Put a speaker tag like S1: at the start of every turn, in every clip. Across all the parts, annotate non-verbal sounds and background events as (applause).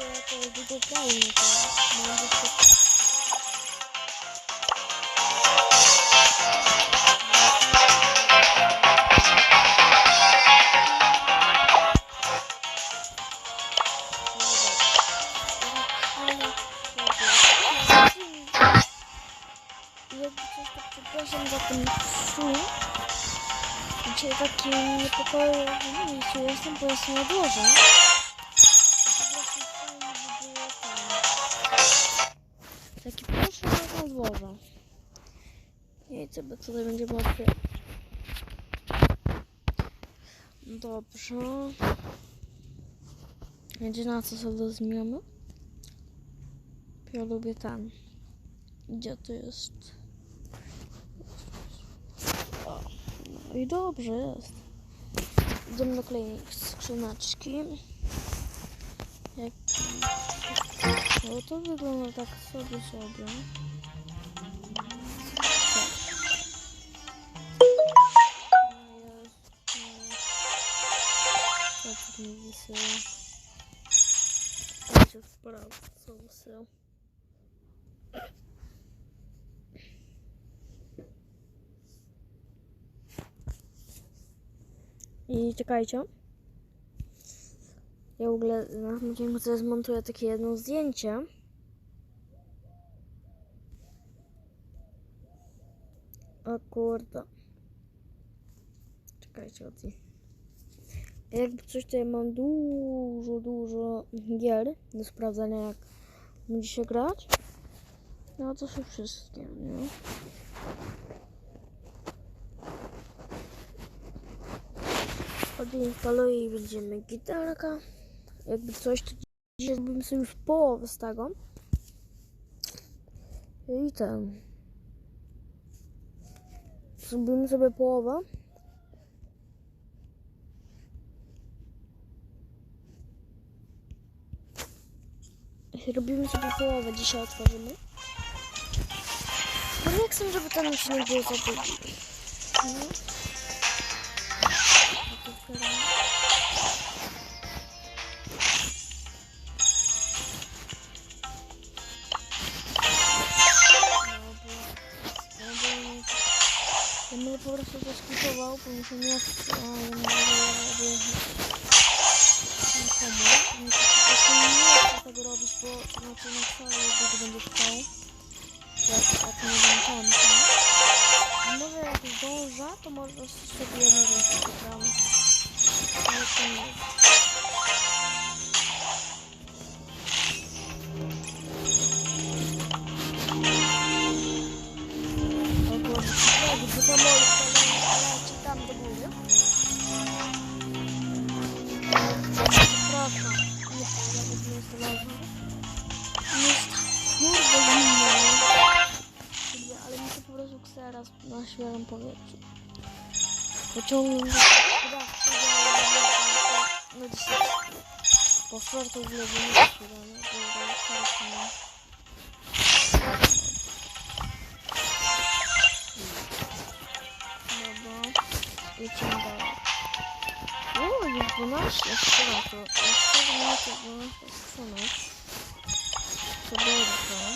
S1: To. Może się... Jakby coś tak przepraszam za ten szum. Dzisiaj taki niepokojowy miejscu jestem, bo jestem na dworze. Nie co by tutaj będzie łatwiej. Dobrze. Będzie na co sobie zmieniamy? Ja lubię ten. Gdzie to jest? No i dobrze jest. Idziemy do kolejnej skrzyneczki. Jak... No to wygląda tak sobie sobie. Ja się sprawdzę, co wysyła. I czekajcie. Ja w ogóle na tym zmontuję takie jedno zdjęcie. O kurde. Czekajcie o tym. Jakby coś tutaj mam dużo, dużo gier do sprawdzania jak będzie się grać. No to są wszystkie, nie? Odinstaluję i będziemy gitarka. Jakby coś, to dzisiaj zrobimy sobie już połowę z tego. I ten. Zrobimy sobie połowę. Robimy sobie połowę, dzisiaj otworzymy. No nie chcę, żeby ten odcinek był za długi. No. To otwieramy. Ja bym po prostu to skipował, bo mi się nie chce, a ja nie bo znaczy na cały jak będzie trwał. Jak, jak nie wiem tam, tak? Może jak zdążę, to może sobie jedno rzeczy wygramy. Ale to nie. Yoksa раз нашваром получу. Причем ну, по форту для Легенда. О, я в наш экстракт. Я в наш экстракт. Соберу.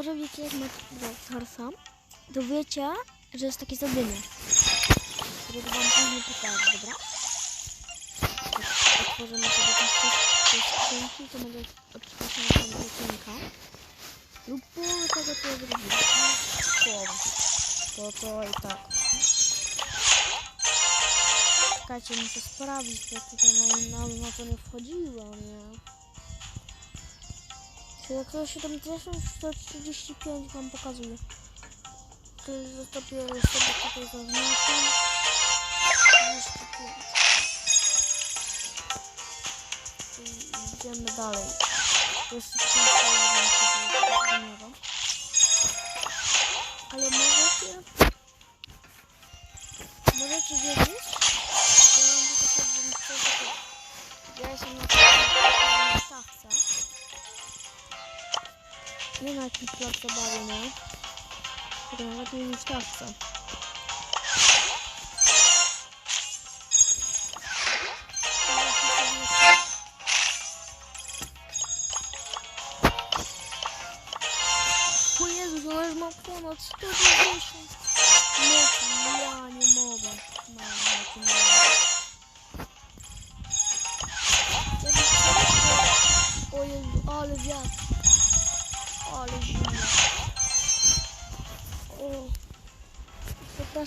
S1: Może wiecie jak macie Starsa, to wiecie, że jest takie zadanie, którego wam później pokażę, dobra? Jak otworzymy sobie te skrzynki, to będzie odczytana tam odcinka. Lub połowę tego, co zrobiłem. Połowę. To to i tak. Czekajcie, muszę sprawdzić, jak tutaj na, na, na to nie wchodziłam, nie? To 7135 wam pokazuje. To zostawię sobie tutaj zaznaczam. Idziemy dalej. Jeszcze tu Ale możecie... Możecie wiedzieć? Ja mam tylko sobie, że ja na nie na jakiś plac zabawy, nie? Tylko nawet nie niż tawca. O Jezus, ona już ma ponad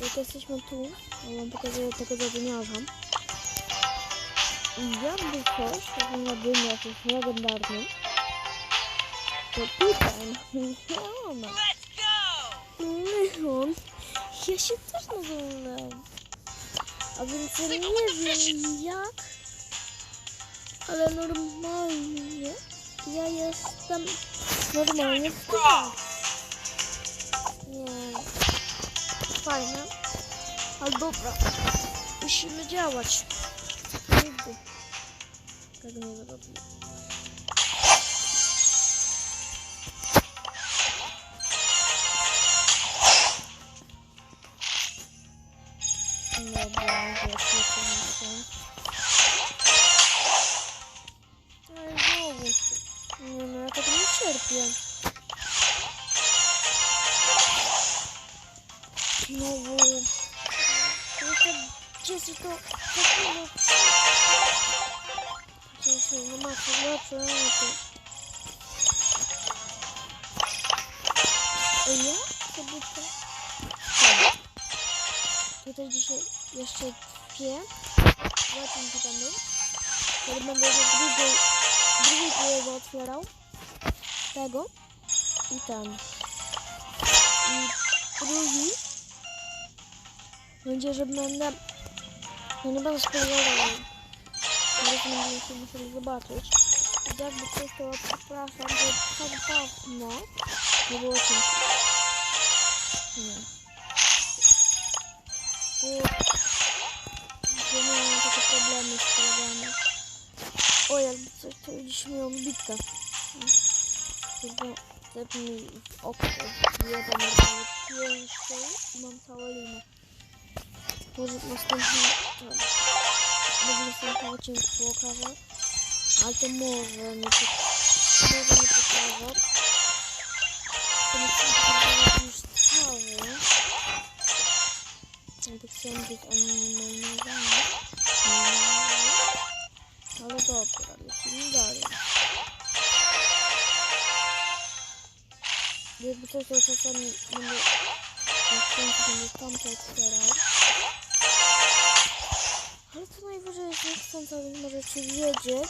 S1: Jak jesteśmy tu, ja wam pokazuję tego zadymiarza. I jakby coś, taki zadymiarz jest legendarny, to tutaj Leona. (laughs) Leon. Ja się też nazywam. A więc ja nie wiem jak, ale normalnie ja jestem normalnie w tle. Właśnie to myślę. Ale znowu. Nie no, ja tego nie cierpię. Gdzieś to takiego... Gdzieś no ma co lepsze, ale to... A ja to... Dobra. Tutaj dzisiaj jeszcze dwie. Dwa pinki będą. Wtedy będę do drugiej, drugiej połowy otwierał. Tego. I ten. I drugi. Będzie, że będę... No nie będę spoilerował. Zresztą będziecie musieli zobaczyć. I jakby coś to przepraszam, że tak dawno nie było ciężko. Nie. Bo, bo miałem takie problemy z kolegami. O, jakby coś, to dziś miał bitkę. Tylko zepnął mi w oko, pięścią i mam całe liny. Może następny, to, może następny odcinek pokażę, ale to może nie, po- może nie pokażę. To następny już cały. Jakby chciałem być animowany. Ale dobra, lecimy dalej. Jakby coś to czasami będę na końcu będę tamto otwierał. Ale to najwyżej jest niechcąco, więc możecie wiedzieć.